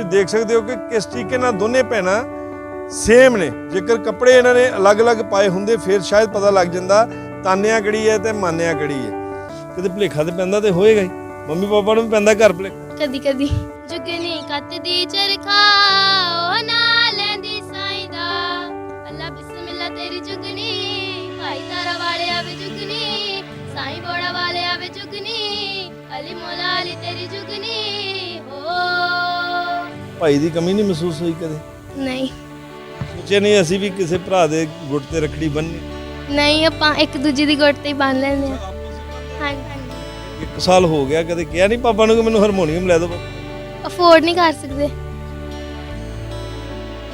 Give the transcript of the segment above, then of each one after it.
ਤੁਸੀਂ ਦੇਖ ਸਕਦੇ ਹੋ ਕਿ ਕਿਸ ਤਰੀਕੇ ਨਾਲ ਦੋਨੇ ਭੈਣਾਂ ਸੇਮ ਨੇ। ਜੇਕਰ ਕੱਪੜੇ ਇਹਨਾਂ ਨੇ ਅਲੱਗ-ਅਲੱਗ ਪਾਏ ਹੁੰਦੇ, ਫਿਰ ਸ਼ਾਇਦ ਪਤਾ ਲੱਗ ਜਾਂਦਾ ਤਾਨਿਆ ਕਿਹੜੀ ਹੈ ਤੇ ਮਾਨਿਆ ਕਿਹੜੀ ਹੈ। ਕਦੇ ਭੁਲੇਖਾ ਤੇ ਪੈਂਦਾ ਤੇ ਹੋਏਗਾ ਹੀ। ਮੰਮੀ ਪਾਪਾ ਨੂੰ ਪੈਂਦਾ ਘਰ ਭੁਲੇਖਾ। ਕਦੀ ਕਦੀ ਜੁਗਨੀ ਕੱਤ ਦੀ ਚਰਖਾ, ਉਹ ਨਾ ਲੈਂਦੀ ਸਾਈਂ ਦਾ ਅੱਲਾ ਬਿਸਮਿਲ੍ਲਾ ਤੇਰੀ ਜੁਗਨੀ, ਭਾਈ ਤਾਰਾ ਵਾਲੇ ਆਵੇ ਜੁਗਨੀ, ਸਾਈਂ ਬੋੜਾ ਵਾਲੇ ਆਵੇ ਜੁਗਨੀ, ਅਲੀ ਮੌਲਾ ਅਲੀ ਤੇਰੀ ਜੁਗਨੀ। ਭਾਈ ਦੀ ਕਮੀ ਨਹੀਂ ਮਹਿਸੂਸ ਹੋਈ ਕਦੇ? ਨਹੀਂ। ਸੋਚਿਆ ਨਹੀਂ ਅਸੀਂ ਵੀ ਕਿਸੇ ਭਰਾ ਦੇ ਗੁੱਟ ਤੇ ਰੱਖੜੀ ਬੰਨ੍ਹਨੀ ਨਹੀਂ ਆਪਾਂ ਇੱਕ ਦੂਜੀ ਦੀ ਗੁੱਟ ਤੇ ਹੀ ਬੰਨ ਲੈਂਦੇ ਹਾਂ। ਹਾਂਜੀ। ਇੱਕ ਸਾਲ ਹੋ ਗਿਆ ਕਦੇ ਕਿਹਾ ਨਹੀਂ ਪਾਪਾ ਨੂੰ ਕਿ ਮੈਨੂੰ ਹਾਰਮੋਨੀਅਮ ਲੈ ਦਿਓ ਅਫੋਰਡ ਨਹੀਂ ਕਰ ਸਕਦੇ।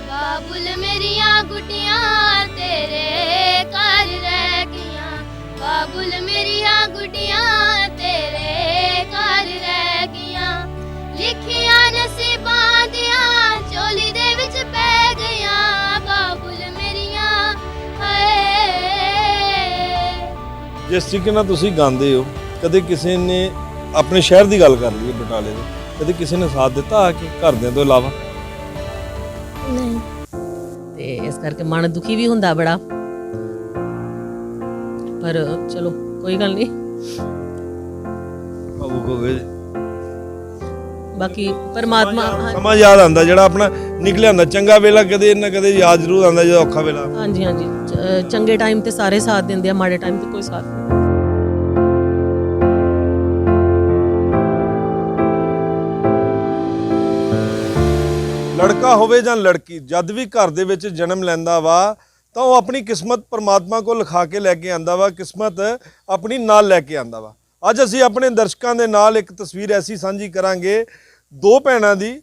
ਬਾਬੁਲ ਮੇਰੀਆਂ ਗੁੱਡੀਆਂ ਤੇਰੇ ਘਰ ਰਹਿ ਗਈਆਂ। ਬਾਬੁਲ ਮੇਰੀਆਂ ਗੁੱਡੀਆਂ ਜਿਸ ਤਰੀਕੇ ਨਾਲ ਤੁਸੀਂ ਗਾਉਂਦੇ ਹੋ ਕਦੇ ਕਿਸੇ ਨੇ ਆਪਣੇ ਸ਼ਹਿਰ ਦੀ ਗੱਲ ਕਰ ਲਈ ਬਟਾਲੇ ਦੇ ਕਦੇ ਕਿਸੇ ਨੇ ਸਾਥ ਦਿੱਤਾ ਆ ਕੇ ਘਰਦਿਆਂ ਤੋਂ ਇਲਾਵਾ? ਨਹੀਂ। ਤੇ ਇਸ ਕਰਕੇ ਮਨ ਦੁਖੀ ਵੀ ਹੁੰਦਾ ਬੜਾ। ਪਰ ਚਲੋ ਕੋਈ ਗੱਲ ਨਹੀਂ। ਹੋ ਗਏ ਬਾਕੀ ਪਰਮਾਤਮਾ ਸਮਾਂ ਯਾਦ ਆਉਂਦਾ ਜਿਹੜਾ ਆਪਣਾ ਨਿਕਲਿਆ ਹੁੰਦਾ ਚੰਗਾ ਵੇਲਾ ਕਦੇ ਨਾ ਕਦੇ ਯਾਦ ਜ਼ਰੂਰ ਆਉਂਦਾ ਜਦੋਂ ਔਖਾ ਵੇਲਾ। ਹਾਂਜੀ ਹਾਂਜੀ। ਚੰਗੇ ਟਾਈਮ ਤੇ ਸਾਰੇ ਸਾਥ ਦਿੰਦੇ ਆ ਮਾੜੇ ਟਾਈਮ ਤੇ ਕੋਈ ਸਾਥ ਲੜਕਾ ਹੋਵੇ ਜਾਂ ਲੜਕੀ, ਜਦ ਵੀ ਘਰ ਦੇ ਵਿੱਚ ਜਨਮ ਲੈਂਦਾ ਵਾ, ਤਾਂ ਉਹ ਆਪਣੀ ਕਿਸਮਤ ਪਰਮਾਤਮਾ ਕੋਲ ਲਿਖਾ ਕੇ ਲੈ ਕੇ ਆਂਦਾ ਵਾ, ਕਿਸਮਤ ਆਪਣੀ ਨਾਲ ਲੈ ਕੇ ਆਂਦਾ ਵਾ। ਅੱਜ ਅਸੀਂ ਆਪਣੇ ਦਰਸ਼ਕਾਂ ਦੇ ਨਾਲ ਇੱਕ ਤਸਵੀਰ ਐਸੀ ਸਾਂਝੀ ਕਰਾਂਗੇ, ਦੋ ਭੈਣਾਂ ਦੀ,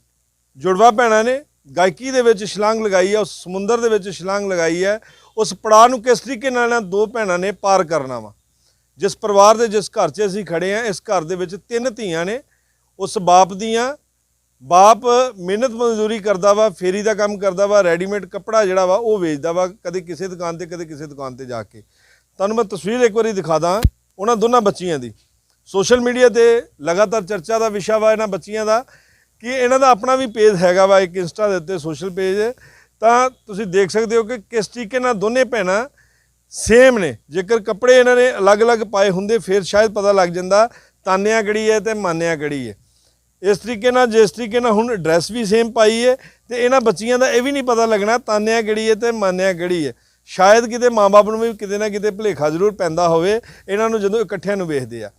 ਜੁੜਵਾ ਭੈਣਾਂ ਨੇ, ਗਾਇਕੀ ਦੇ ਵਿੱਚ ਛਲਾਂਗ ਲਗਾਈ ਹੈ ਉਸ ਸਮੁੰਦਰ ਦੇ ਵਿੱਚ ਛਲਾਂਗ ਲਗਾਈ ਹੈ ਉਸ ਪੜਾਅ ਨੂੰ ਕਿਸ ਤਰੀਕੇ ਨਾਲ ਦੋ ਭੈਣਾਂ ਨੇ ਪਾਰ ਕਰਨਾ ਵਾ। ਜਿਸ ਪਰਿਵਾਰ ਦੇ, ਜਿਸ ਘਰ 'ਚ ਅਸੀਂ ਖੜੇ ਆ, ਇਸ ਘਰ ਦੇ ਵਿੱਚ ਤਿੰਨ ਧੀਆਂ ਨੇ, ਉਸ ਬਾਪ ਦੀਆਂ ਬਾਪ ਮਿਹਨਤ ਮਜ਼ਦੂਰੀ ਕਰਦਾ ਵਾ, ਫੇਰੀ ਦਾ ਕੰਮ ਕਰਦਾ ਵਾ ਰੈਡੀਮੇਡ ਕੱਪੜਾ ਜਿਹੜਾ ਵਾ, ਉਹ ਵੇਚਦਾ ਵਾ ਕਦੇ ਕਿਸੇ ਦੁਕਾਨ ਤੇ, ਕਦੇ ਕਿਸੇ ਦੁਕਾਨ ਤੇ ਜਾ ਕੇ। ਤੁਹਾਨੂੰ ਮੈਂ ਤਸਵੀਰ ਇੱਕ ਵਾਰੀ ਦਿਖਾ ਦਾਂ, ਉਹਨਾਂ ਦੋਨਾਂ ਬੱਚੀਆਂ ਦੀ। ਸੋਸ਼ਲ ਮੀਡੀਆ ਤੇ ਲਗਾਤਾਰ ਚਰਚਾ ਦਾ ਵਿਸ਼ਾ ਵਾ ਇਹਨਾਂ ਬੱਚੀਆਂ ਦਾ, ਕਿ ਇਹਨਾਂ ਦਾ ਆਪਣਾ ਵੀ ਪੇਜ ਹੈਗਾ ਵਾ, ਇੱਕ ਇੰਸਟਾ ਦੇ ਉੱਤੇ ਸੋਸ਼ਲ ਪੇਜ। ਤਾਂ ਤੁਸੀਂ ਦੇਖ ਸਕਦੇ ਹੋ ਕਿ ਕਿਸ ਤਰੀਕੇ ਨਾਲ ਦੋਨੇ ਭੈਣਾਂ ਸੇਮ ਨੇ। ਜੇਕਰ ਕੱਪੜੇ ਇਹਨਾਂ ਨੇ ਅਲੱਗ-ਅਲੱਗ ਪਾਏ ਹੁੰਦੇ, ਫਿਰ ਸ਼ਾਇਦ ਪਤਾ ਲੱਗ ਜਾਂਦਾ ਤਾਨਿਆ ਕਿਹੜੀ ਹੈ ਤੇ ਮਾਨਿਆ ਕਿਹੜੀ ਹੈ। ਇਸ ਤਰੀਕੇ ਨਾਲ, ਜਿਸ ਤਰੀਕੇ ਨਾਲ ਹੁਣ ਡਰੈਸ ਵੀ ਸੇਮ ਪਾਈ ਹੈ ਤੇ ਇਹਨਾਂ ਬੱਚੀਆਂ ਦਾ ਇਹ ਵੀ ਨਹੀਂ ਪਤਾ ਲੱਗਣਾ ਤਾਨਿਆ ਕਿਹੜੀ ਹੈ ਤੇ ਮਾਨਿਆ ਕਿਹੜੀ ਹੈ। ਸ਼ਾਇਦ ਕਿਤੇ ਮਾਪੇ ਨੂੰ ਵੀ ਕਿਤੇ ਨਾ ਕਿਤੇ ਭੁਲੇਖਾ ਜ਼ਰੂਰ ਪੈਂਦਾ ਹੋਵੇ, ਇਹਨਾਂ ਨੂੰ ਜਦੋਂ ਇਕੱਠਿਆਂ ਨੂੰ ਵੇਖਦੇ ਆ।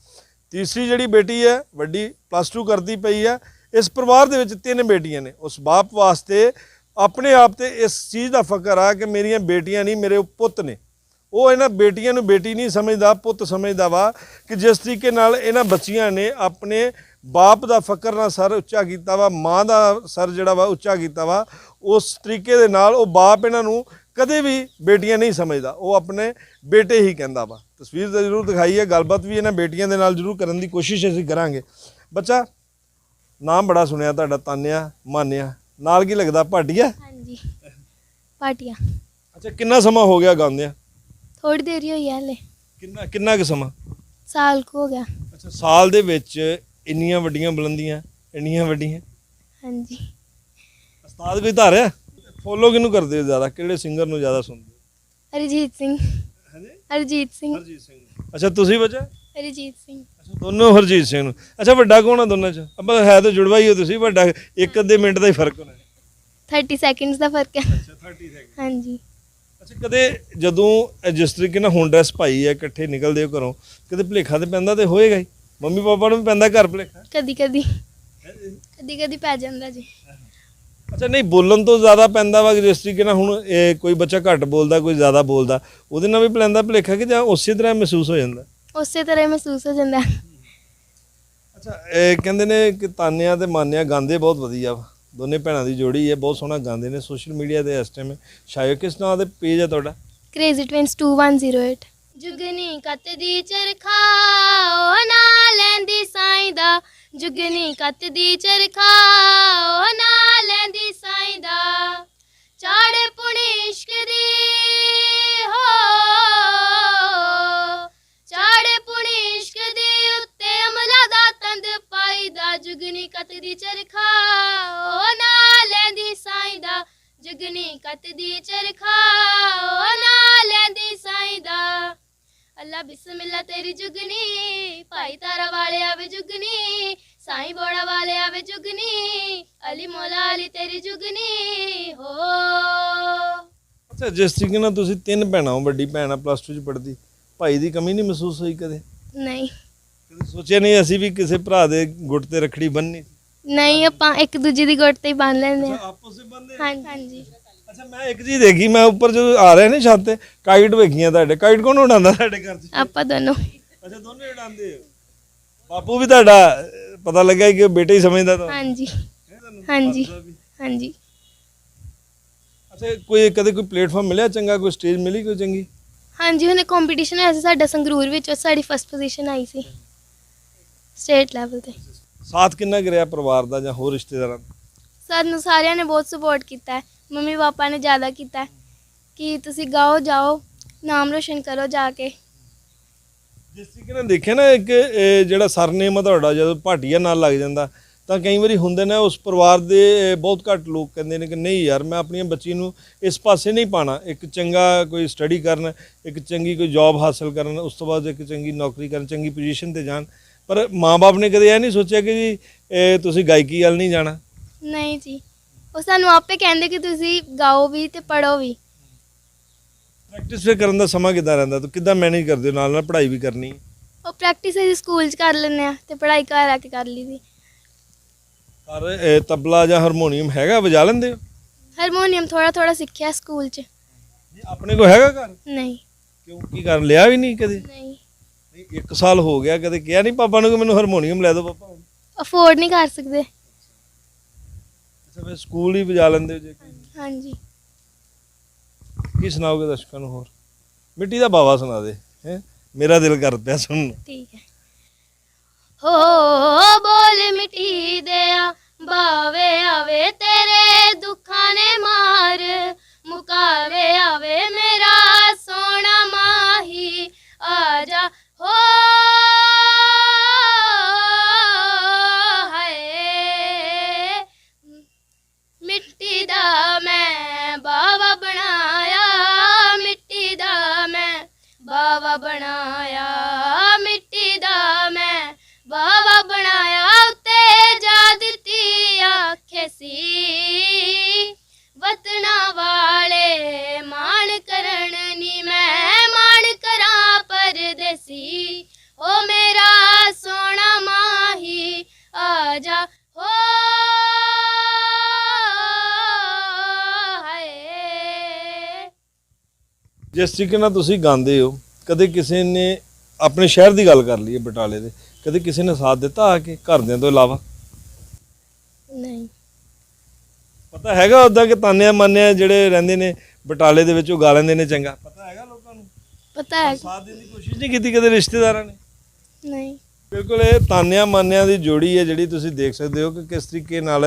ਤੀਸਰੀ ਜਿਹੜੀ ਬੇਟੀ ਹੈ, ਵੱਡੀ ਪਲੱਸ 2 ਕਰਦੀ ਪਈ ਆ, ਇਸ ਪਰਿਵਾਰ ਦੇ ਵਿੱਚ ਤਿੰਨ ਬੇਟੀਆਂ ਨੇ। ਉਸ ਬਾਪ ਵਾਸਤੇ ਆਪਣੇ ਆਪ ਤੇ ਇਸ ਚੀਜ਼ ਦਾ ਫਕਰ ਆ ਕਿ ਮੇਰੀਆਂ ਬੇਟੀਆਂ ਨਹੀਂ, ਮੇਰੇ ਉਹ ਪੁੱਤ ਨੇ। ਉਹ ਇਹਨਾਂ ਬੇਟੀਆਂ ਨੂੰ ਬੇਟੀ ਨਹੀਂ ਸਮਝਦਾ, ਪੁੱਤ ਸਮਝਦਾ ਵਾ ਕਿ ਜਿਸ ਤਰੀਕੇ ਨਾਲ ਇਹਨਾਂ ਬੱਚੀਆਂ ਨੇ ਆਪਣੇ ਬਾਪ ਦਾ ਫਕਰ ਨਾਲ ਸਰ ਉੱਚਾ ਕੀਤਾ ਵਾ ਮਾਂ ਦਾ ਸਰ ਜਿਹੜਾ ਵਾ ਉੱਚਾ ਕੀਤਾ ਵਾ ਉਸ ਤਰੀਕੇ ਦੇ ਨਾਲ ਉਹ ਬਾਪ ਇਹਨਾਂ ਨੂੰ ਕਦੇ ਵੀ ਬੇਟੀਆਂ ਨਹੀਂ ਸਮਝਦਾ ਉਹ ਆਪਣੇ ਬੇਟੇ ਹੀ ਕਹਿੰਦਾ ਵਾ। ਤਸਵੀਰ ਤਾਂ ਜ਼ਰੂਰ ਦਿਖਾਈ ਹੈ ਗੱਲਬਾਤ ਵੀ ਇਹਨਾਂ ਬੇਟੀਆਂ ਦੇ ਨਾਲ ਜ਼ਰੂਰ ਕਰਨ ਦੀ ਕੋਸ਼ਿਸ਼ ਅਸੀਂ ਕਰਾਂਗੇ। ਬੱਚਾ ਨਾਮ ਬੜਾ ਸੁਣਿਆ ਤੁਹਾਡਾ ਤਾਨਿਆ ਮਾਨਿਆ ਨਾਲ ਕੀ ਲੱਗਦਾ ਭਾਟੀਆ? ਹਾਂਜੀ ਪਾਟੀਆਂ ਅੱਛਾ ਕਿੰਨਾ ਸਮਾਂ ਹੋ ਗਿਆ ਗਾਉਂਦਿਆਂ? ਥੋੜੀ ਦੇਰ ਹੀ ਹੋਈ ਹੈ ਹਲੇ। ਕਿੰਨਾ ਕਿੰਨਾ ਕੁ ਸਮਾਂ? ਸਾਲ ਕੁ ਹੋ ਗਿਆ। ਅੱਛਾ ਸਾਲ ਦੇ ਵਿੱਚ ਇੰਨੀਆਂ ਵੱਡੀਆਂ ਬੁਲੰਦੀਆਂ ਇੰਨੀਆਂ ਵੱਡੀਆਂ। ਹਾਂਜੀ। ਉਸਤਾਦ ਕੋਈ ਧਾਰਿਆ? ਫੋਲੋ ਕਿਹਨੂੰ ਕਰਦੇ ਹੋ ਜ਼ਿਆਦਾ? ਕਿਹੜੇ ਸਿੰਗਰ ਨੂੰ ਜ਼ਿਆਦਾ ਸੁਣਦੇ ਹੋ? ਅਰਿਜੀਤ ਸਿੰਘ। ਹਾਂਜੀ? ਅਰਿਜੀਤ ਸਿੰਘ। ਹਰਜੀਤ ਸਿੰਘ। ਅੱਛਾ ਤੁਸੀਂ ਬੱਚਾ? ਅਰਿਜੀਤ ਸਿੰਘ। ਅੱਛਾ ਦੋਨੋਂ ਹਰਜੀਤ ਸਿੰਘ ਨੂੰ। ਅੱਛਾ ਵੱਡਾ ਕੌਣ ਆ ਦੋਨਾਂ ਚ? ਆਪਾਂ ਹੈ ਤਾਂ ਜੁੜਵਾ ਹੀ ਹੋ ਤੁਸੀਂ ਵੱਡਾ ਇੱਕ ਅੱਧੇ ਮਿੰਟ ਦਾ ਹੀ ਫ਼ਰਕ ਹੋਣਾ। 30 ਸੈਕਿੰਡਸ ਦਾ ਫ਼ਰਕ ਹੈ ਅੱਛਾ 30 ਸੈਕਿੰਡ ਹਾਂਜੀ। ਅੱਛਾ ਕਦੇ ਜਦੋਂ ਜਿਸ ਤਰੀਕੇ ਨਾਲ ਹੁਣ ਡਰੈਸ ਪਾਈ ਹੈ ਇਕੱਠੇ ਨਿਕਲਦੇ ਹੋ ਘਰੋਂ ਕਦੇ ਭੁਲੇਖਾ ਤੇ ਪੈਂਦਾ ਤੇ ਹੋਏਗਾ ਹੀ? ਮੰਮੀ ਪਾਪਾ ਨੂੰ ਵੀ ਪੈਂਦਾ ਘਰ ਭੁਲੇਖਾ? ਕਦੀ ਕਦੀ। ਕਦੀ ਕਦੀ ਪੈ ਜਾਂਦਾ ਜੀ। ਅੱਛਾ ਨਹੀਂ ਬੋਲਣ ਤੋਂ ਜ਼ਿਆਦਾ ਪੈਂਦਾ ਵਾ ਜਿਸ ਤਰੀਕੇ ਨਾਲ ਹੁਣ ਇਹ ਕੋਈ ਬੱਚਾ ਘੱਟ ਬੋਲਦਾ ਕੋਈ ਜ਼ਿਆਦਾ ਬੋਲਦਾ ਉਹਦੇ ਨਾਲ ਵੀ ਪੈਂਦਾ ਭੁਲੇਖਾ ਕਿ ਜਾਂ ਉਸੇ ਤਰ੍ਹਾਂ ਮਹਿਸੂਸ ਹੋ ਜਾਂਦਾ? ਉਸੇ ਤਰ੍ਹਾਂ ਹੀ ਮਹਿਸੂਸ ਹੋ ਜਾਂਦਾ। ਅੱਛਾ ਇਹ ਕਹਿੰਦੇ ਨੇ ਕਿ ਤਾਨਿਆਂ ਤੇ ਮਾਨਿਆਂ ਗਾਉਂਦੇ ਬਹੁਤ ਵਧੀਆ ਵਾ। ਦੋਨੇ ਭੈਣਾਂ ਦੀ ਜੋੜੀ ਹੈ ਬਹੁਤ ਸੋਹਣਾ ਗਾਉਂਦੇ ਨੇ ਸੋਸ਼ਲ ਮੀਡੀਆ ਤੇ ਇਸ ਟਾਈਮ ਸ਼ਾਇਦ ਕਿਸ ਨਾਂ ਦੇ ਪੇਜ ਹੈ ਤੁਹਾਡਾ? ਕ੍ਰੇਜ਼ੀ ਟਵਿੰਸ 2108 ਜੁਗਨੀ ਕੱਤਦੀ ਚਰਖਾ ਉਹ ਨਾ ਲੈਂਦੀ ਸਾਈਂ ਦਾ। ਜੁਗਨੀ ਕੱਤਦੀ ਚਰਖਾ ਉਹ ਨਾ ਲੈਂਦੀ ਸਾਈਂ ਦਾ। ਚਾੜੇ ਪੁਣੀ ਇਸ਼ਕ ਦੀ ਹੋ ਜਿਸ ਤਰੀਕੇ ਨਾਲ ਤੁਸੀਂ ਤਿੰਨ ਭੈਣਾਂ ਹੋ ਵੱਡੀ ਭੈਣ ਆ ਪਲੱਸ 2 ਚ ਪੜ੍ਹਦੀ ਭਾਈ ਦੀ ਕਮੀ ਨਹੀਂ ਮਹਿਸੂਸ ਹੋਈ ਕਦੇ? ਨਹੀਂ। ਕਦੇ ਸੋਚਿਆ ਨਹੀਂ ਅਸੀਂ ਵੀ ਕਿਸੇ ਭਰਾ ਦੇ ਗੁੱਟ ਤੇ ਰੱਖੜੀ ਬੰਨਣੀ ਨਹੀਂ ਆਪਾਂ ਇੱਕ ਦੂਜੇ ਦੀ ਗੁੱਟ ਤੇ ਹੀ ਬੰਨ ਲੈਂਦੇ ਆ ਆਪਸ ਵਿੱਚ ਬੰਨਦੇ ਹਾਂਜੀ ਅੱਛਾ ਮੈਂ ਇੱਕ ਚੀਜ਼ ਦੇਖੀ ਮੈਂ ਉੱਪਰ ਜਦੋਂ ਆ ਰਿਹਾ ਨੇ ਛੱਤ ਤੇ ਕਾਈਟ ਵੇਖੀਆਂ ਤੁਹਾਡੇ। ਕਾਈਟ ਕੌਣ ਉਡਾਉਂਦਾ ਤੁਹਾਡੇ ਘਰ 'ਚ? ਆਪਾਂ ਦੋਨੋਂ। ਅੱਛਾ ਦੋਨੇ ਉਡਾਉਂਦੇ ਹੋ? ਬਾਪੂ ਵੀ ਤੁਹਾਡਾ ਪਤਾ ਲੱਗਾ ਕਿ ਬੇਟੇ ਹੀ ਸਮਝਦਾ ਤਾਂ? ਹਾਂਜੀ। ਹਾਂਜੀ ਹਾਂਜੀ। ਅੱਛਾ ਕੋਈ ਕਦੇ ਕੋਈ ਪਲੇਟਫਾਰਮ ਮਿਲਿਆ ਚੰਗਾ ਕੋਈ ਸਟੇਜ ਮਿਲੀ ਕੋਈ ਚੰਗੀ? ਹਾਂਜੀ ਹੁਣੇ ਕੰਪੀਟੀਸ਼ਨ ਹੋਇਆ ਸੀ ਸਾਡਾ ਸੰਗਰੂਰ ਵਿੱਚ ਉਹ ਸਾਡੀ ਫਸਟ ਪੋਜੀਸ਼ਨ ਆਈ ਸੀ। ਸਟੇਟ ਲੈਵਲ ਤੇ। ਸਾਥ ਕਿੰਨਾ ਕਰਿਆ ਪਰਿਵਾਰ ਦਾ ਜਾਂ ਹੋਰ ਰਿਸ਼ਤੇਦਾਰਾਂ ਦਾ? ਸਾਨੂੰ ਸਾਰਿਆਂ ਨੇ ਬਹੁਤ ਸਪੋਰਟ ਕੀਤਾ। ਹੈ ਮੰਮੀ ਪਾਪਾ ਨੇ ਜ਼ਿਆਦਾ ਕੀਤਾ ਹੈ ਕਿ ਤੁਸੀਂ ਗਾਓ ਜਾਓ ਨਾਮ ਰੋਸ਼ਨ ਕਰੋ ਜਾ ਕੇ। ਜਿਸ ਤਰੀਕੇ ਨਾਲ ਦੇਖਿਆ ਨਾ ਇੱਕ ਇਹ ਜਿਹੜਾ ਸਰਨੇਮ ਆ ਤੁਹਾਡਾ ਜਦੋਂ ਭਾਟੀਆ ਨਾਲ ਲੱਗ ਜਾਂਦਾ ਤਾਂ ਕਈ ਵਾਰੀ ਹੁੰਦੇ ਨੇ ਉਸ ਪਰਿਵਾਰ ਦੇ ਬਹੁਤ ਘੱਟ ਲੋਕ ਕਹਿੰਦੇ ਨੇ ਕਿ ਨਹੀਂ ਯਾਰ ਮੈਂ ਆਪਣੀਆਂ ਬੱਚੀ ਨੂੰ ਇਸ ਪਾਸੇ ਨਹੀਂ ਪਾਣਾ। ਇੱਕ ਚੰਗਾ ਕੋਈ ਸਟੱਡੀ ਕਰਨ ਇੱਕ ਚੰਗੀ ਕੋਈ ਜੌਬ ਹਾਸਲ ਕਰਨ ਉਸ ਤੋਂ ਬਾਅਦ ਇੱਕ ਚੰਗੀ ਨੌਕਰੀ ਕਰਨ ਚੰਗੀ ਪੋਜੀਸ਼ਨ ਤੇ ਜਾਣ। ਪਰ ਮਾਪੇ ਨੇ ਕਦੇ ਇਹ ਨਹੀਂ ਸੋਚਿਆ ਕਿ ਜੀ ਤੁਸੀਂ ਗਾਇਕੀ ਵੱਲ ਨਹੀਂ ਜਾਣਾ? ਨਹੀਂ ਜੀ। ਉਹ ਸਾਨੂੰ ਆਪੇ ਕਹਿੰਦੇ ਕਿ ਤੁਸੀਂ ਗਾਓ ਵੀ ਤੇ ਪੜੋ ਵੀ। ਪ੍ਰੈਕਟਿਸ ਫਿਰ ਕਰਨ ਦਾ ਸਮਾਂ ਕਿੱਦਾਂ ਰਹਿੰਦਾ? ਤੂੰ ਕਿੱਦਾਂ ਮੈਨੇਜ ਕਰਦੇ ਹੋ? ਨਾਲ ਨਾਲ ਪੜ੍ਹਾਈ ਵੀ ਕਰਨੀ ਉਹ ਪ੍ਰੈਕਟਿਸ ਅਸੀਂ ਸਕੂਲ 'ਚ ਕਰ ਲੈਂਦੇ ਆ ਤੇ ਪੜ੍ਹਾਈ ਘਰ ਆ ਕੇ ਕਰ ਲਈਦੀ ਪਰ ਇਹ ਤਬਲਾ ਜਾਂ ਹਾਰਮੋਨੀਅਮ ਹੈਗਾ ਵਜਾ ਲੈਂਦੇ ਹੋ? ਹਾਰਮੋਨੀਅਮ ਥੋੜਾ ਥੋੜਾ ਸਿੱਖਿਆ ਸਕੂਲ 'ਚ। ਜੀ ਆਪਣੇ ਕੋਲ ਹੈਗਾ ਘਰ? ਨਹੀਂ। ਕਿਉਂ? ਕੀ ਕਰ ਲਿਆ ਵੀ ਨਹੀਂ ਕਦੇ? ਨਹੀਂ। ਨਹੀਂ ਇੱਕ ਸਾਲ ਹੋ ਗਿਆ ਕਦੇ ਕਿਹਾ ਨਹੀਂ ਪਾਪਾ ਨੂੰ ਕਿ ਮੈਨੂੰ ਹਾਰਮੋਨੀਅਮ ਲੈ ਦਿਓ ਪਾਪਾ ਅਫੋਰਡ ਨਹੀਂ ਕਰ ਸਕਦੇ। ਅੱਛਾ ਫਿਰ ਸਕੂਲ ਹੀ ਵਜਾ ਲੈਂਦੇ ਹੋ ਜੇ ਕੋਈ? ਹਾਂਜੀ। ਕੀ ਸੁਣਾਓਗੇ ਦਰਸ਼ਕਾਂ ਨੂੰ ਹੋਰ? ਮਿੱਟੀ ਦਾ ਬਾਵਾ ਸੁਣਾ ਦੇ ਹੈ? ਮੇਰਾ ਦਿਲ ਕਰ ਪਿਆ ਸੁਣਨ ਨੂੰ। ਠੀਕ ਹੈ। ਹੋ ਬੋਲ ਮਿੱਟੀ ਦਿਆ ਬਾਵੇ ਆਵੇ ਤੇਰੇ ਦੁੱਖਾਂ ਨੇ ਮਾਰ। ਵਤਨਾ ਵਾਲੇ ਮਾਣ ਕਰਨ ਨੀ ਮੈਂ ਮਾਣ ਕਰਾਂ ਪਰਦੇਸੀ। ਓ ਮੇਰਾ ਸੋਹਣਾ ਮਾਹੀ ਆ ਜਾ ਹੋ। ਹਾਏ। ਜਿਸ ਤਰੀਕੇ ਨਾਲ ਤੁਸੀਂ ਗਾਉਂਦੇ ਹੋ ਕਦੇ ਕਿਸੇ ਨੇ ਆਪਣੇ ਸ਼ਹਿਰ ਦੀ ਗੱਲ ਕਰ ਲਈ ਹੈ ਬਟਾਲੇ ਦੇ ਕਦੇ ਕਿਸੇ ਨੇ ਸਾਥ ਦਿੱਤਾ ਆ ਕੇ ਘਰਦਿਆਂ ਤੋਂ ਇਲਾਵਾ? ਨਹੀਂ। ਪਤਾ ਹੈਗਾ ਉਦਾਂ ਕਿ ਤਾਨਿਆਂ ਮਾਨਿਆਂ ਜਿਹੜੇ ਰਹਿੰਦੇ ਨੇ ਬਟਾਲੇ ਦੇ ਵਿੱਚ ਉਹ ਗਾ ਲੈਂਦੇ ਨੇ ਚੰਗਾ। ਪਤਾ ਹੈਗਾ ਲੋਕਾਂ ਨੂੰ? ਪਤਾ ਹੈ। ਸਾਥ ਦੇਣ ਦੀ ਕੋਸ਼ਿਸ਼ ਨਹੀਂ ਕੀਤੀ ਕਦੇ ਰਿਸ਼ਤੇਦਾਰਾਂ ਨੇ? ਨਹੀਂ। ਬਿਲਕੁਲ ਇਹ ਤਾਨਿਆਂ ਮਾਨਿਆਂ ਦੀ ਜੋੜੀ ਹੈ ਜਿਹੜੀ ਤੁਸੀਂ ਦੇਖ ਸਕਦੇ ਹੋ ਕਿ ਕਿਸ ਤਰੀਕੇ ਨਾਲ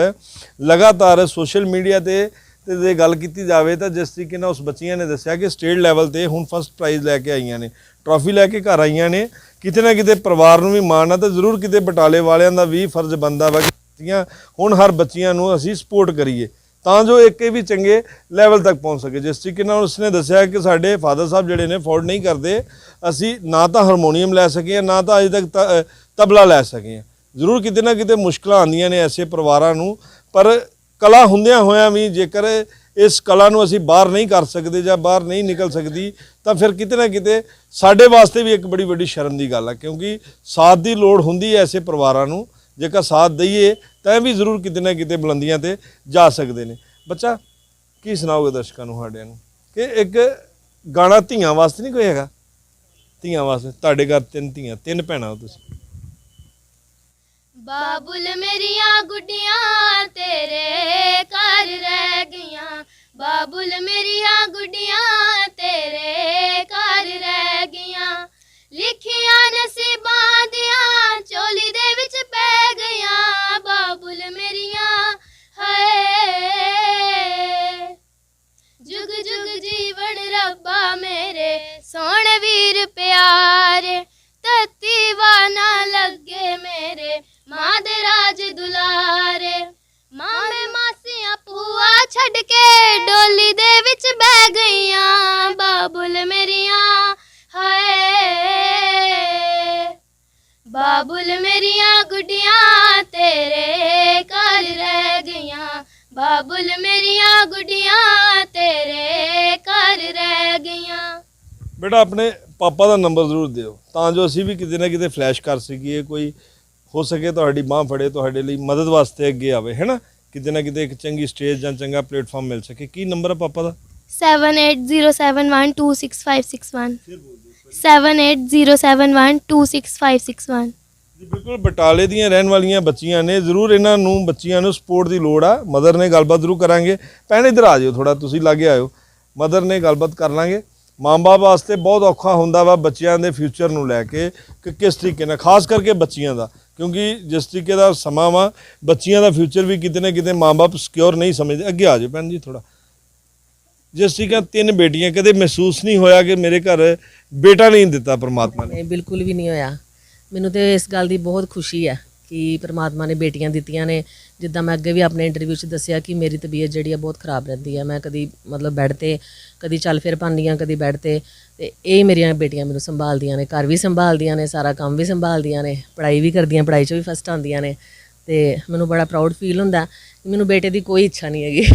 ਲਗਾਤਾਰ ਸੋਸ਼ਲ ਮੀਡੀਆ ਤੇ ਤੇ ਜੇ ਗੱਲ ਕੀਤੀ ਜਾਵੇ ਤਾਂ ਜਿਸ ਤਰੀਕੇ ਨਾਲ ਉਸ ਬੱਚੀਆਂ ਨੇ ਦੱਸਿਆ ਕਿ ਸਟੇਟ ਲੈਵਲ ਤੇ ਹੁਣ ਫਸਟ ਪ੍ਰਾਈਜ਼ ਲੈ ਕੇ ਆਈਆਂ ਨੇ ਟਰਾਫੀ ਲੈ ਕੇ ਘਰ ਆਈਆਂ ਨੇ ਕਿਤੇ ਨਾ ਕਿਤੇ ਪਰਿਵਾਰ ਨੂੰ ਵੀ ਮਾਣ ਆ ਤੇ ਜ਼ਰੂਰ ਕਿਤੇ ਬਟਾਲੇ ਵਾਲਿਆਂ ਦਾ ਵੀ ਫਰਜ਼ ਬੰਦਾ ਵਾ ਕਿ ਹੁਣ ਹਰ ਬੱਚੀਆਂ ਨੂੰ ਅਸੀਂ ਸਪੋਰਟ ਕਰੀਏ। ਤਾਂ ਜੋ ਇੱਕ ਇਹ ਵੀ ਚੰਗੇ ਲੈਵਲ ਤੱਕ ਪਹੁੰਚ ਸਕੇ। ਜਿਸ ਤਰੀਕੇ ਨਾਲ ਉਸਨੇ ਦੱਸਿਆ ਕਿ ਸਾਡੇ ਫਾਦਰ ਸਾਹਿਬ ਜਿਹੜੇ ਨੇ ਅਫੋਰਡ ਨਹੀਂ ਕਰਦੇ ਅਸੀਂ ਨਾ ਤਾਂ ਹਾਰਮੋਨੀਅਮ ਲੈ ਸਕੇ ਹਾਂ, ਨਾ ਤਾਂ ਅਜੇ ਤੱਕ ਤ- ਤਬਲਾ ਲੈ ਸਕੇ ਜ਼ਰੂਰ ਕਿਤੇ ਨਾ ਕਿਤੇ ਮੁਸ਼ਕਲਾਂ ਆਉਂਦੀਆਂ ਨੇ ਐਸੇ ਪਰਿਵਾਰਾਂ ਨੂੰ ਪਰ ਕਲਾ ਹੁੰਦਿਆਂ ਹੋਇਆਂ ਵੀ ਜੇਕਰ ਇਸ ਕਲਾ ਨੂੰ ਅਸੀਂ ਬਾਹਰ ਨਹੀਂ ਕਰ ਸਕਦੇ ਜਾਂ ਬਾਹਰ ਨਹੀਂ ਨਿਕਲ ਸਕਦੀ ਤਾਂ ਫਿਰ ਕਿਤੇ ਨਾ ਕਿਤੇ ਸਾਡੇ ਵਾਸਤੇ ਵੀ ਇੱਕ ਬੜੀ ਵੱਡੀ ਸ਼ਰਮ ਦੀ ਗੱਲ ਹੈ ਕਿਉਂਕਿ ਸਾਥ ਦੀ ਲੋੜ ਹੁੰਦੀ ਹੈ ਐਸੇ ਪਰਿਵਾਰਾਂ ਨੂੰ ਜੇਕਰ ਸਾਥ ਦਈਏ, ਤਾਂ ਵੀ ਜ਼ਰੂਰ ਕਿਤੇ ਨਾ ਕਿਤੇ ਬੁਲੰਦੀਆਂ ਤੇ ਜਾ ਸਕਦੇ ਨੇ। ਬੱਚਾ, ਕੀ ਸੁਣਾਓਗੇ ਦਰਸ਼ਕਾਂ ਨੂੰ ਸਾਡਿਆਂ ਨੂੰ ਕਿ ਇੱਕ ਗਾਣਾ ਧੀਆਂ ਵਾਸਤੇ ਨਹੀਂ ਕੋਈ ਹੈਗਾ? ਧੀਆਂ ਵਾਸਤੇ, ਤੁਹਾਡੇ ਘਰ ਤਿੰਨ ਧੀਆਂ, ਤਿੰਨ ਭੈਣਾਂ ਹੋ ਤੁਸੀਂ। ਬਾਬੁਲ ਮੇਰੀਆਂ ਗੁੱਡੀਆਂ ਤੇਰੇ ਘਰ ਰਹਿ ਗਈਆਂ। ਬਾਬੁਲ ਮੇਰੀਆਂ ਗੁੱਡੀਆਂ ਤੇਰੇ ਘਰ ਰਹਿ ਗਈਆਂ। ਲਿਖੀਆਂ ਨਸੀਬਾਂ ਦੀਆਂ ਝੋਲੀ ਦੇ ਵਿੱਚ ਪੈ ਗਈਆਂ, ਬਾਬੁਲ ਮੇਰੀਆਂ, ਹਾਏ। ਜੁਗ ਜੁਗ ਜੀਵਨ ਰੱਬਾ ਮੇਰੇ, ਸੋਹਣੇ ਵੀਰ ਪਿਆਰੇ ਤਤੀ ਨਾ ਲੱਗੇ ਮੇਰੇ, ਮਾਂ ਦੇ ਰਾਜ ਦੁਲਾਰੇ। ਮਾਂ ਮੈਂ ਮਾਂ ਛੱਡ ਕੇ, ਡੋਲੀ ਦੇ ਵਿੱਚ ਬਹਿ ਗਈ ਬਾਬੁਲ ਮੇਰੀਆਂ ਗੁੱਡੀਆਂ ਤੇਰੇ ਘਰ ਰਹਿ ਗਈਆਂ। ਬਾਬੁਲ ਮੇਰੀਆਂ ਗੁੱਡੀਆਂ ਤੇਰੇ ਘਰ ਰਹਿ ਗਈਆਂ। ਬੇਟਾ ਆਪਣੇ ਪਾਪਾ ਦਾ ਨੰਬਰ ਜ਼ਰੂਰ ਦਿਓ। ਤਾਂ ਜੋ ਅਸੀਂ ਵੀ ਕਿਤੇ ਨਾ ਕਿਤੇ ਫਲੈਸ਼ ਕਰ ਸਕੀਏ ਕੋਈ ਹੋ ਸਕੇ ਤੁਹਾਡੀ ਬਾਹ ਫੜੇ ਤੁਹਾਡੇ ਲਈ ਮਦਦ ਵਾਸਤੇ ਅੱਗੇ ਆਵੇ ਹੈਨਾ ਕਿਤੇ ਨਾ ਕਿਤੇ ਇੱਕ ਚੰਗੀ ਸਟੇਜ ਜਾਂ ਚੰਗਾ ਪਲੇਟਫਾਰਮ ਮਿਲ ਸਕੇ। ਕੀ ਨੰਬਰ ਹੈ ਪਾਪਾ ਦਾ? 7807126561 7807126561 ਜੀ, ਬਿਲਕੁਲ, ਬਟਾਲੇ ਦੀਆਂ ਰਹਿਣ ਵਾਲੀਆਂ ਬੱਚੀਆਂ ਨੇ, ਜ਼ਰੂਰ ਇਹਨਾਂ ਨੂੰ ਬੱਚੀਆਂ ਨੂੰ ਸਪੋਰਟ ਦੀ ਲੋੜ ਆ। ਮਦਰ ਨੇ ਗੱਲਬਾਤ ਜ਼ਰੂਰ ਕਰਾਂਗੇ। ਭੈਣ, ਇੱਧਰ ਆ ਜਿਓ ਥੋੜਾ ਤੁਸੀਂ ਲਾਗੇ ਆਇਓ। ਮਦਰ ਨੇ ਗੱਲਬਾਤ ਕਰ ਲਾਂਗੇ। ਮਾਂ-ਬਾਪ ਵਾਸਤੇ ਬਹੁਤ ਔਖਾ ਹੁੰਦਾ ਵਾ ਬੱਚਿਆਂ ਦੇ ਫਿਊਚਰ ਨੂੰ ਲੈ ਕੇ, ਕਿ ਕਿਸ ਤਰੀਕੇ ਨਾਲ, ਖਾਸ ਕਰਕੇ ਬੱਚੀਆਂ ਦਾ। ਕਿਉਂਕਿ ਜਿਸ ਤਰੀਕੇ ਦਾ ਸਮਾਂ ਵਾ, ਬੱਚੀਆਂ ਦਾ ਫਿਊਚਰ ਵੀ ਕਿਤੇ ਨਾ ਕਿਤੇ ਮਾਂ-ਬਾਪ ਸਿਕਿਉਰ ਨਹੀਂ ਸਮਝਦੇ। ਅੱਗੇ ਆ ਜਾਓ ਭੈਣ ਜੀ ਥੋੜਾ ਜਿਸ ਤਰੀਕੇ ਨਾਲ ਤਿੰਨ ਬੇਟੀਆਂ, ਕਦੇ ਮਹਿਸੂਸ ਨਹੀਂ ਹੋਇਆ ਕਿ ਮੇਰੇ ਘਰ ਬੇਟਾ ਨਹੀਂ ਦਿੱਤਾ ਪਰਮਾਤਮਾ ਨੇ। ਬਿਲਕੁਲ ਵੀ ਨਹੀਂ ਹੋਇਆ। ਮੈਨੂੰ ਤੇ ਇਸ ਗੱਲ ਦੀ ਬਹੁਤ ਖੁਸ਼ੀ ਹੈ ਕਿ ਪ੍ਰਮਾਤਮਾ ਨੇ ਬੇਟੀਆਂ ਦਿੱਤੀਆਂ ਨੇ। ਜਿੱਦਾਂ ਮੈਂ ਅੱਗੇ ਵੀ ਆਪਣੇ ਇੰਟਰਵਿਊ 'ਚ ਦੱਸਿਆ ਕਿ ਮੇਰੀ ਤਬੀਅਤ ਜਿਹੜੀ ਆ ਬਹੁਤ ਖਰਾਬ ਰਹਿੰਦੀ ਹੈ ਮੈਂ ਕਦੀ ਮਤਲਬ ਬੈੱਡ ਤੇ, ਕਦੀ ਚੱਲ ਫਿਰ ਪਾਉਂਦੀ ਹਾਂ, ਕਦੀ ਬੈੱਡ ਤੇ। ਤੇ ਇਹ ਮੇਰੀਆਂ ਬੇਟੀਆਂ ਮੈਨੂੰ ਸੰਭਾਲਦੀਆਂ ਨੇ, ਘਰ ਵੀ ਸੰਭਾਲਦੀਆਂ ਨੇ, ਸਾਰਾ ਕੰਮ ਵੀ ਸੰਭਾਲਦੀਆਂ ਨੇ, ਪੜ੍ਹਾਈ ਵੀ ਕਰਦੀਆਂ, ਪੜ੍ਹਾਈ 'ਚ ਵੀ ਫਸਟ ਆਉਂਦੀਆਂ ਨੇ। ਤੇ ਮੈਨੂੰ ਬੜਾ ਪ੍ਰਾਊਡ ਫੀਲ ਹੁੰਦਾ ਮੈਨੂੰ ਬੇਟੇ ਦੀ ਕੋਈ ਇੱਛਾ ਨਹੀਂ ਹੈਗੀ।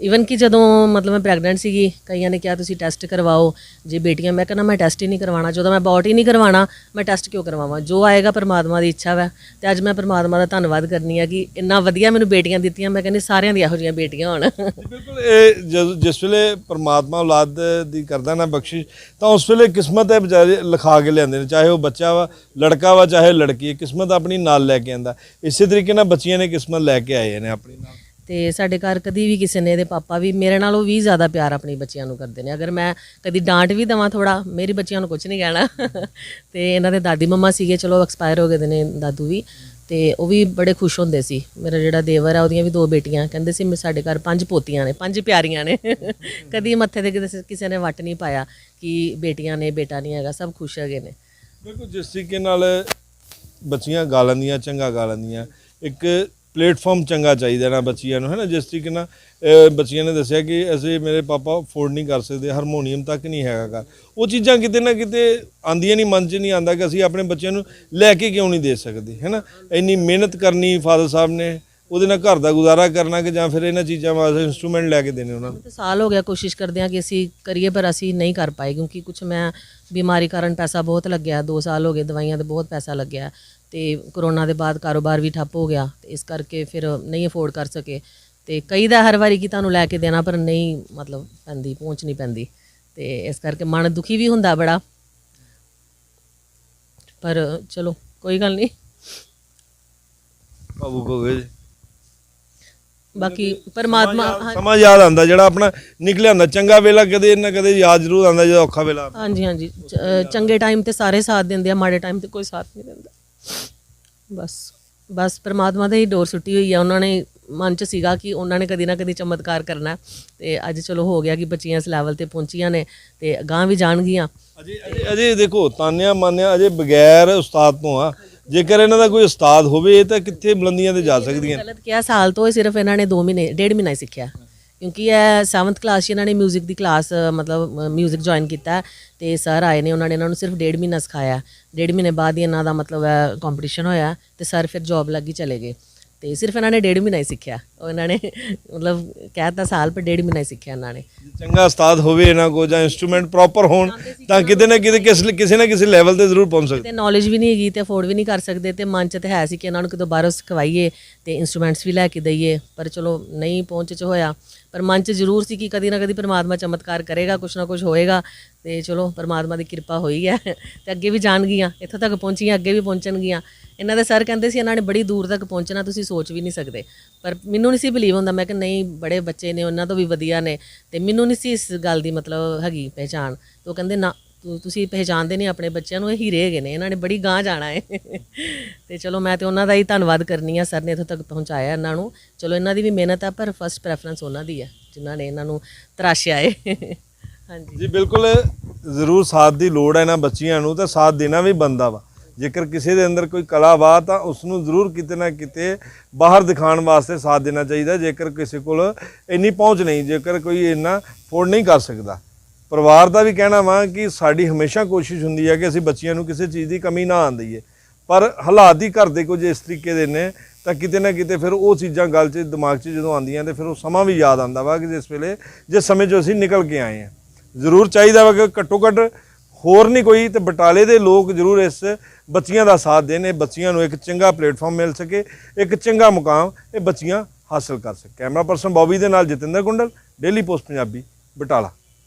ਇਵਨ ਕਿ ਜਦੋਂ ਮਤਲਬ ਮੈਂ ਪ੍ਰੈਗਨੈਂਟ ਸੀਗੀ, ਕਈਆਂ ਨੇ ਕਿਹਾ, ਤੁਸੀਂ ਟੈਸਟ ਕਰਵਾਓ। ਜੇ ਬੇਟੀਆਂ, ਮੈਂ ਕਹਿੰਦਾ, ਮੈਂ ਟੈਸਟ ਹੀ ਨਹੀਂ ਕਰਵਾਉਣਾ। ਜਦੋਂ ਮੈਂ ਅਬੋਰਟ ਹੀ ਨਹੀਂ ਕਰਵਾਉਣਾ, ਮੈਂ ਟੈਸਟ ਕਿਉਂ ਕਰਵਾਵਾਂ? ਜੋ ਆਏਗਾ ਪਰਮਾਤਮਾ ਦੀ ਇੱਛਾ ਵਾ। ਤੇ ਅੱਜ ਮੈਂ ਪਰਮਾਤਮਾ ਦਾ ਧੰਨਵਾਦ ਕਰਨੀ ਆ ਕਿ ਇੰਨਾ ਵਧੀਆ ਮੈਨੂੰ ਬੇਟੀਆਂ ਦਿੱਤੀਆਂ। ਮੈਂ ਕਹਿੰਦੀ, ਸਾਰਿਆਂ ਦੀ ਇਹੋ ਜਿਹੀਆਂ ਬੇਟੀਆਂ ਹੋਣ। ਬਿਲਕੁਲ, ਇਹ ਜਦੋਂ, ਜਿਸ ਵੇਲੇ ਪਰਮਾਤਮਾ ਔਲਾਦ ਦੀ ਕਰਦਾ ਨਾ ਬਖਸ਼ਿਸ਼, ਤਾਂ ਉਸ ਵੇਲੇ ਕਿਸਮਤ ਹੈ ਵਿਚਾਰੇ ਲਿਖਾ ਕੇ ਲਿਆਉਂਦੇ ਨੇ। ਚਾਹੇ ਉਹ ਬੱਚਾ ਵਾ, ਲੜਕਾ ਵਾ, ਚਾਹੇ ਲੜਕੀ ਹੈ ਕਿਸਮਤ ਆਪਣੀ ਨਾਲ ਲੈ ਕੇ ਆਂਦਾ। ਇਸੇ ਤਰੀਕੇ ਨਾਲ ਬੱਚੀਆਂ ਨੇ ਕਿਸਮਤ ਲੈ ਕੇ ਆਏ ਨੇ ਆਪਣੀ ਨਾਲ। ਤੇ ਸਾਡੇ ਘਰ ਕਦੀ ਵੀ ਕਿਸੇ ਨੇ, ਇਹਦੇ ਪਾਪਾ ਵੀ ਮੇਰੇ ਨਾਲੋਂ ਵੀ ਜ਼ਿਆਦਾ ਪਿਆਰ ਆਪਣੇ ਬੱਚਿਆਂ ਨੂੰ ਕਰਦੇ ਨੇ। ਅਗਰ ਮੈਂ ਕਦੀ ਡਾਂਟ ਵੀ ਦਵਾਂ ਥੋੜਾ ਮੇਰੀ ਬੱਚਿਆਂ ਨੂੰ ਕੁਝ ਨਹੀਂ ਕਹਿਣਾ। ਤੇ ਇਹਨਾਂ ਦੇ ਦਾਦੀ ਮੰਮਾ ਸੀਗੇ, ਚਲੋ ਐਕਸਪਾਇਰ ਹੋ ਗਏ ਦੇ ਨੇ ਦਾਦੂ ਵੀ। ਤੇ ਉਹ ਵੀ ਬੜੇ ਖੁਸ਼ ਹੁੰਦੇ ਸੀ। ਮੇਰਾ ਜਿਹੜਾ ਦੇਵਰ ਆ, ਉਹਦੀਆਂ ਵੀ ਦੋ ਬੇਟੀਆਂ। ਕਹਿੰਦੇ ਸੀ ਮੈਂ ਸਾਡੇ ਘਰ ਪੰਜ ਪੋਤੀਆਂ ਨੇ, ਪੰਜ ਪਿਆਰੀਆਂ ਨੇ। ਕਦੀ ਮੱਥੇ ਤੇ ਕਿਸੇ ਨੇ ਵੱਟ ਨਹੀਂ ਪਾਇਆ ਕਿ ਬੇਟੀਆਂ ਨੇ, ਬੇਟਾ ਨਹੀਂ ਹੈਗਾ, ਸਭ ਖੁਸ਼ ਹੈਗੇ ਨੇ। ਬਿਲਕੁਲ ਜਿਸ ਤਰੀਕੇ ਨਾਲ ਬੱਚੀਆਂ ਗਾ ਲੈਂਦੀਆਂ ਚੰਗਾ ਗਾ ਲੈਂਦੀਆਂ ਇੱਕ ਪਲੇਟਫਾਰਮ ਚੰਗਾ ਚਾਹੀਦਾ ਨਾ ਬੱਚੀਆਂ ਨੂੰ ਹੈ ਨਾ ਜਿਸ ਤਰੀਕੇ ਨਾਲ ਅਹ, ਬੱਚੀਆਂ ਨੇ ਦੱਸਿਆ ਕਿ ਅਸੀਂ ਮੇਰੇ ਪਾਪਾ ਅਫੋਰਡ ਨਹੀਂ ਕਰ ਸਕਦੇ ਹਾਰਮੋਨੀਅਮ ਤੱਕ ਨਹੀਂ ਹੈਗਾ ਘਰ। ਉਹ ਚੀਜ਼ਾਂ ਕਿਤੇ ਨਾ ਕਿਤੇ ਆਂਦੀਆਂ ਨਹੀਂ ਮਨ 'ਚ ਨਹੀਂ ਆਂਦਾ ਕਿ ਅਸੀਂ ਆਪਣੇ ਬੱਚਿਆਂ ਨੂੰ ਲੈ ਕੇ ਕਿਉਂ ਨਹੀਂ ਦੇ ਸਕਦੇ ਹੈ ਨਾ ਇੰਨੀ ਮਿਹਨਤ ਕਰਨੀ ਫਾਦਰ ਸਾਹਿਬ ਨੇ ਉਹਦੇ ਨਾਲ ਘਰ ਦਾ ਗੁਜ਼ਾਰਾ ਕਰਨਾ ਕਿ ਜਾਂ ਫਿਰ ਇਹਨਾਂ ਚੀਜ਼ਾਂ ਵਾਸਤੇ ਇਨਸਟਰੂਮੈਂਟ ਲੈ ਕੇ ਦੇਣੇ ਉਹਨਾਂ ਨੂੰ। ਸਾਲ ਹੋ ਗਿਆ ਕੋਸ਼ਿਸ਼ ਕਰਦੇ ਹਾਂ ਕਿ ਅਸੀਂ ਕਰੀਏ ਪਰ ਅਸੀਂ ਨਹੀਂ ਕਰ ਪਾਏ ਕਿਉਂਕਿ ਕੁਝ ਮੈਂ ਬਿਮਾਰੀ ਕਾਰਨ ਪੈਸਾ ਬਹੁਤ ਲੱਗਿਆ 2 ਸਾਲ ਹੋ ਗਏ ਦਵਾਈਆਂ ਤੇ ਬਹੁਤ ਪੈਸਾ ਲੱਗਿਆ। ਤੇ ਕਰੋਨਾ ਦੇ ਬਾਅਦ ਕਾਰੋਬਾਰ ਵੀ ਠੱਪ ਹੋ ਗਿਆ ਤੇ ਇਸ ਕਰਕੇ ਫਿਰ ਨਹੀਂ ਅਫੋਰਡ ਕਰ ਸਕੇ। ਤੇ ਕਈ ਦਾ ਹਰ ਵਾਰੀ ਕਿ ਤੁਹਾਨੂੰ ਲੈ ਕੇ ਦੇਣਾ ਪਰ ਨਹੀਂ ਮਤਲਬ ਪੈਂਦੀ ਪਹੁੰਚ ਨਹੀਂ ਪੈਂਦੀ। ਤੇ ਇਸ ਕਰਕੇ ਮਨ ਦੁਖੀ ਵੀ ਹੁੰਦਾ ਬੜਾ। ਪਰ ਚਲੋ ਕੋਈ ਗੱਲ ਨਹੀਂ। ਬਾਬੂ ਜੀ। ਬਾਕੀ ਪਰਮਾਤਮਾ ਹਾਂ- ਸਮਾਂ ਯਾਦ ਆਂਦਾ ਜਿਹੜਾ ਆਪਣਾ ਨਿਕਲਿਆ ਹੁੰਦਾ ਚੰਗਾ ਵੇਲਾ ਕਦੇ ਨਾ ਕਦੇ ਯਾਦ ਜ਼ਰੂਰ ਆਂਦਾ ਜਦੋਂ ਔਖਾ ਵੇਲਾ ਆਉਂਦਾ। ਹਾਂਜੀ ਹਾਂਜੀ। ਚੰਗੇ ਟਾਈਮ ਤੇ ਸਾਰੇ ਸਾਥ ਦਿੰਦੇ ਆ ਮਾੜੇ ਟਾਈਮ ਤੇ ਕੋਈ ਸਾਥ ਨਹੀਂ ਦਿੰਦਾ। ਬਸ ਬਸ ਪ੍ਰਮਾਤਮਾ ਦੇ ਹੀ ਡੋਰ ਸੁੱਟੀ ਹੋਈ ਆ। ਉਹਨਾਂ ਨੇ ਮਨ ਚ ਸੀਗਾ ਕਿ ਉਹਨਾਂ ਨੇ ਕਦੀ ਨਾ ਕਦੀ ਚਮਤਕਾਰ ਕਰਨਾ। ਤੇ ਅੱਜ ਚਲੋ ਹੋ ਗਿਆ ਕਿ ਬੱਚੀਆਂ ਇਸ ਲੈਵਲ ਤੇ ਪਹੁੰਚੀਆਂ ਨੇ ਤੇ ਅਗਾਂਹ ਵੀ ਜਾਣਗੀਆਂ। ਅਜੇ ਅਜੇ ਅਜੇ ਦੇਖੋ ਤਾਨਿਆ ਮਾਨਿਆ ਅਜੇ ਬਗੈਰ ਉਸਤਾਦ ਤੋਂ ਆ। ਜੇਕਰ ਇਹਨਾਂ ਦਾ ਕੋਈ ਉਸਤਾਦ ਹੋਵੇ ਤਾਂ ਕਿੱਥੇ ਬੁਲੰਦੀਆਂ ਤੇ ਜਾ ਸਕਦੀਆਂ ਗਲਤ ਕਿਹਾ ਸਾਲ ਤੋਂ ਇਹ ਸਿਰਫ ਇਹਨਾਂ ਨੇ 2 ਮਹੀਨੇ ਡੇਢ ਮਹੀਨਾ ਹੀ ਸਿੱਖਿਆ। ਕਿਉਂਕਿ ਇਹ 7th ਕਲਾਸ 'ਚ ਇਹਨਾਂ ਨੇ 뮤직 ਦੀ ਕਲਾਸ ਮਤਲਬ 뮤직 ਜੁਆਇਨ ਕੀਤਾ ਹੈ ਤੇ ਸਰ ਆਏ ਨੇ ਉਹਨਾਂ ਨੇ ਇਹਨਾਂ ਨੂੰ ਸਿਰਫ ਡੇਢ ਮਹੀਨਾ ਸਿਖਾਇਆ ਡੇਢ ਮਹੀਨੇ ਬਾਅਦ ਹੀ ਇਹਨਾਂ ਦਾ ਮਤਲਬ ਹੈ ਕੰਪੀਟੀਸ਼ਨ ਹੋਇਆ ਤੇ ਸਰ ਫਿਰ ਜੌਬ ਲੱਗੀ ਚਲੇ ਗਏ ਤੇ ਸਿਰਫ ਇਹਨਾਂ ਨੇ ਡੇਢ ਮਹੀਨਾ ਹੀ ਸਿੱਖਿਆ ਉਹ ਇਹਨਾਂ ਨੇ ਮਤਲਬ ਕਹਿਤਾ ਸਾਲ ਪਰ ਡੇਢ ਮਹੀਨਾ ਹੀ ਸਿੱਖਿਆ ਇਹਨਾਂ ਨੇ ਜੇ ਚੰਗਾ ਉਸਤਾਦ ਹੋਵੇ ਇਹਨਾਂ ਕੋ ਜਾਂ ਇਨਸਟਰੂਮੈਂਟ ਪ੍ਰੋਪਰ ਹੋਣ ਤਾਂ ਕਿਤੇ ਨਾ ਕਿਤੇ ਕਿਸ ਕਿਸੇ ਨਾ ਕਿਸੇ ਲੈਵਲ ਤੇ ਜ਼ਰੂਰ ਪਹੁੰਚ ਸਕਦੇ ਤੇ ਨੌਲੇਜ ਵੀ ਨਹੀਂ ਹੈਗੀ ਤੇ ਅਫੋਰਡ ਵੀ ਨਹੀਂ ਕਰ ਸਕਦੇ ਤੇ ਮਨ ਚ ਤੇ ਹੈ ਸੀ ਕਿ ਇਹਨਾਂ ਨੂੰ ਕਿਤੋਂ ਬਾਹਰੋਂ ਸਿਖਵਾਈਏ ਤੇ ਇਨਸਟਰੂਮੈਂਟਸ ਵੀ ਲੈ ਕੇ ਦਈਏ ਪਰ ਚਲੋ ਨਹੀਂ ਪਹੁੰਚ ਚ ਹੋਇਆ ਪਰ ਮਨ ਚ ਜ਼ਰੂਰ ਸੀ ਕਿ ਕਦੀ ਨਾ ਕਦੀ ਪਰਮਾਤਮਾ ਚਮਤਕਾਰ ਕਰੇਗਾ, ਕੁਛ ਨਾ ਕੁਛ ਹੋਏਗਾ। ਤੇ ਚਲੋ, ਪਰਮਾਤਮਾ ਦੀ ਕਿਰਪਾ ਹੋਈ ਹੈ। ਤੇ ਅੱਗੇ ਵੀ ਜਾਣਗੀਆਂ, ਇੱਥੋਂ ਤੱਕ ਪਹੁੰਚੀਆਂ, ਅੱਗੇ ਵੀ ਪਹੁੰਚਣਗੀਆਂ। ਇਹਨਾਂ ਦੇ ਸਰ ਕਹਿੰਦੇ ਸੀ, ਇਹਨਾਂ ਨੇ ਬੜੀ ਦੂਰ ਤੱਕ ਪਹੁੰਚਣਾ, ਤੁਸੀਂ ਸੋਚ ਵੀ ਨਹੀਂ ਸਕਦੇ। ਪਰ ਮੈਨੂੰ ਨਹੀਂ ਸੀ ਬਲੀਵ ਹੁੰਦਾ। ਮੈਂ ਕਿ ਨਹੀਂ, ਬੜੇ ਬੱਚੇ ਨੇ, ਉਹਨਾਂ ਤੋਂ ਵੀ ਵਧੀਆ ਨੇ। ਤੇ ਮੈਨੂੰ ਨਹੀਂ ਸੀ ਇਸ ਗੱਲ ਦੀ ਮਤਲਬ ਹੈਗੀ ਪਹਿਚਾਣ। ਤੇ ਉਹ ਕਹਿੰਦੇ, ਨਾ ਤੁਸੀਂ ਪਹਿਚਾਣਦੇ ਨਹੀਂ ਆਪਣੇ ਬੱਚਿਆਂ ਨੂੰ, ਇਹ ਹੀਰੇ ਹੈਗੇ ਨੇ, ਇਹਨਾਂ ਨੇ ਬੜੀ ਗਾਂ ਜਾਣਾ ਹੈ। ਤੇ ਚਲੋ ਮੈਂ ਤੇ ਉਹਨਾਂ ਦਾ ਹੀ ਧੰਨਵਾਦ ਕਰਨੀ ਆ, ਸਰ ਨੇ ਇੱਥੋਂ ਤੱਕ ਪਹੁੰਚਾਇਆ ਇਹਨਾਂ ਨੂੰ। ਚਲੋ ਇਹਨਾਂ ਦੀ ਵੀ ਮਿਹਨਤ ਆ, ਪਰ ਫਸਟ ਪ੍ਰੈਫਰੈਂਸ ਉਹਨਾਂ ਦੀ ਹੈ ਜਿਨ੍ਹਾਂ ਨੇ ਇਹਨਾਂ ਨੂੰ ਤਰਾਸ਼ਿਆ ਏ ਹਾਂਜੀ। ਜੀ, ਬਿਲਕੁਲ ਜ਼ਰੂਰ ਸਾਥ ਦੀ ਲੋੜ ਹੈ ਇਹਨਾਂ ਬੱਚੀਆਂ ਨੂੰ, ਤਾਂ ਸਾਥ ਦੇਣਾ ਵੀ ਬੰਦਾ ਵਾ। ਜੇਕਰ ਕਿਸੇ ਦੇ ਅੰਦਰ ਕੋਈ ਕਲਾ ਵਾ, ਤਾਂ ਉਸ ਨੂੰ ਜ਼ਰੂਰ ਕਿਤੇ ਨਾ ਕਿਤੇ ਬਾਹਰ ਦਿਖਾਉਣ ਵਾਸਤੇ ਸਾਥ ਦੇਣਾ ਚਾਹੀਦਾ, ਜੇਕਰ ਕਿਸੇ ਕੋਲ ਇੰਨੀ ਪਹੁੰਚ ਨਹੀਂ, ਜੇਕਰ ਕੋਈ ਇੰਨਾ ਅਫੋਰਡ ਨਹੀਂ ਕਰ ਸਕਦਾ। ਪਰਿਵਾਰ ਦਾ ਵੀ ਕਹਿਣਾ ਵਾ ਕਿ ਸਾਡੀ ਹਮੇਸ਼ਾ ਕੋਸ਼ਿਸ਼ ਹੁੰਦੀ ਹੈ ਕਿ ਅਸੀਂ ਬੱਚਿਆਂ ਨੂੰ ਕਿਸੇ ਚੀਜ਼ ਦੀ ਕਮੀ ਨਾ ਆਉਣ ਦਈਏ। ਪਰ ਹਾਲਾਤ ਦੀ ਘਰ ਦੇ ਕੁਝ ਇਸ ਤਰੀਕੇ ਦੇ ਨੇ, ਤਾਂ ਕਿਤੇ ਨਾ ਕਿਤੇ ਫਿਰ ਉਹ ਚੀਜ਼ਾਂ ਗੱਲ 'ਚ, ਦਿਮਾਗ 'ਚ ਜਦੋਂ ਆਉਂਦੀਆਂ ਤੇ ਫਿਰ ਉਹ ਸਮਾਂ ਵੀ ਯਾਦ ਆਉਂਦਾ ਵਾ ਕਿ ਜਿਸ ਵੇਲੇ, ਜਿਸ ਸਮੇਂ 'ਚੋਂ ਅਸੀਂ ਨਿਕਲ ਕੇ ਆਏ ਹਾਂ। ਜ਼ਰੂਰ ਚਾਹੀਦਾ ਵਾ ਕਿ ਘੱਟੋ ਘੱਟ ਹੋਰ ਨਹੀਂ ਕੋਈ ਤੇ ਬਟਾਲੇ ਦੇ ਲੋਕ ਜ਼ਰੂਰ ਇਸ ਬੱਚੀਆਂ ਦਾ ਸਾਥ ਦੇਣ, ਇਹ ਬੱਚੀਆਂ ਨੂੰ ਇੱਕ ਚੰਗਾ ਪਲੇਟਫਾਰਮ ਮਿਲ ਸਕੇ, ਇੱਕ ਚੰਗਾ ਮੁਕਾਮ ਇਹ ਬੱਚੀਆਂ ਹਾਸਲ ਕਰ ਸਕੇ ਕੈਮਰਾ ਪਰਸਨ ਬੌਬੀ ਦੇ ਨਾਲ ਜਤਿੰਦਰ ਕੁੰਡਲ ਡੇਲੀ ਪੋਸਟ ਪੰਜਾਬੀ, ਬਟਾਲਾ।